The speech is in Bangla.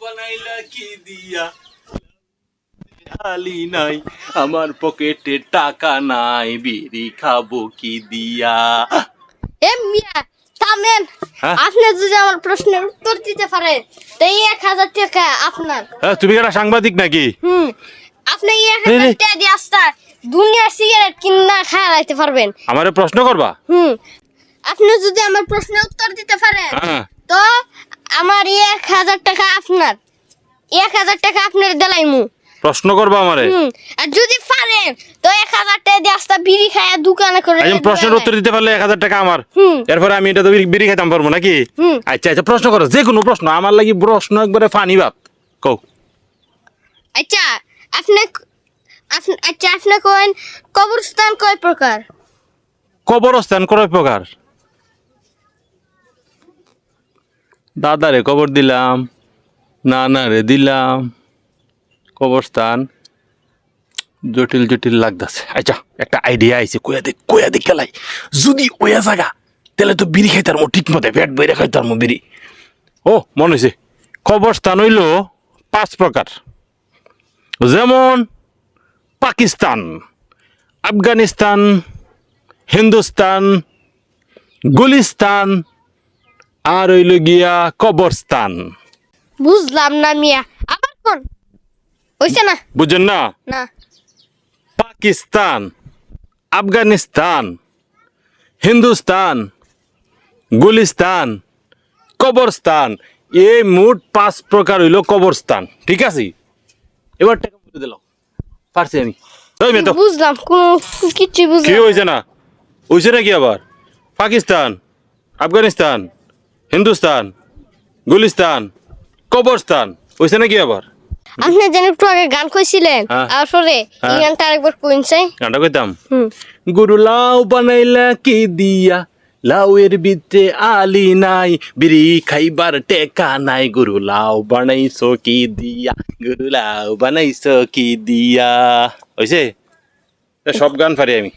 বানাইলা কি দিয়া? খালি নাই আমার পকেটে টাকা নাই বিড়ি খাব কি দিয়া? এ মিয়া থামেন। হ্যাঁ? আপনি যদি আমার প্রশ্নের উত্তর দিতে পারেন তো এক হাজার টাকা আপনার। হ্যাঁ, তুমি কেন সাংবাদিক নাকি? হুম আপনি এক রে, রে। হাজার টাকা দিয়ে আসতা দুনিয়ার সিগারেট কিনা রাখতে পারবেন। আমারে প্রশ্ন করবা? হুম আপনি যদি আমার প্রশ্নের উত্তর দিতে পারেন হ্যাঁ। এক হাজার টাকা আপনার। এক হাজার টাকা আপনার দেলাইমু। প্রশ্ন করবা আমারে? আর যদি পারেন তো এক হাজার টাকা দিয়ে আসতা বিড়ি খায়া দোকানে করে প্রশ্নের উত্তর দিতে পারলে এক হাজার টাকা আমার। এরপরে আমি এটা তো বিড়ি- খাইতাম পারব নাকি? আচ্ছা আচ্ছা প্রশ্ন করো যে কোনো প্রশ্ন আমার লাগি প্রশ্ন একবারে ফানি বাপ। কও। আচ্ছা আপনি আপনি- আচ্ছা আপনি কোন কবরস্থান কয় প্রকার? কবরস্থান কয় প্রকার? দাদারে কবর দিলাম, নানারে দিলাম। কবরস্থান জটিল জটিল লাগতেছে। আচ্ছা একটা আইডিয়া আইছে কয়া দেখ কয়া দেখ খেলাই। যদি ওয়া জায়গা তাহলে তো বিড়ি খাইতার মো ঠিক মতো, পেট বইরে খাইতার মো বিড়ি। ও, মনে হয়েছে কবরস্থান হইল পাঁচ প্রকার। যেমন, পাকিস্তান, আফগানিস্তান, হিন্দুস্তান, গুলিস্তান আর হইল গিয়া কবরস্তান বুঝলাম না মিয়া আবার কোন? হইছে না? বুঝছেন না? না। পাকিস্তান আফগানিস্তান হিন্দুস্তান গুলিস্তান কবরস্থান এই মোট পাঁচ প্রকার হইল কবরস্থান। ঠিক আছে? এবার টাকা বলে দিলাম। পারছি আমি। বুঝলাম কোন কিছু কি বুঝলাম হয়েছে না? হয়েছে নাকি আবার? পাকিস্তান আফগানিস্তান হিন্দুস্তান গুলিস্তান কবরস্তান হয়েছে নাকি আবার? আপনি যেন একটু আগে গান কইছিলেন হ্যাঁ। আর পরে হ্যাঁ। এই গানটা আরেকবার কইছে গানটা কইতাম? গুরু লাউ বানাইলা কি দিয়া? লাউয়ের ভিতরে আলি নাই বিড়ি খাইবার টেকা নাই। গুরু লাউ বানাইছো কি দিয়া? গুরু লাউ বানাইছো কি দিয়া? হইছে? সব গান পারি আমি।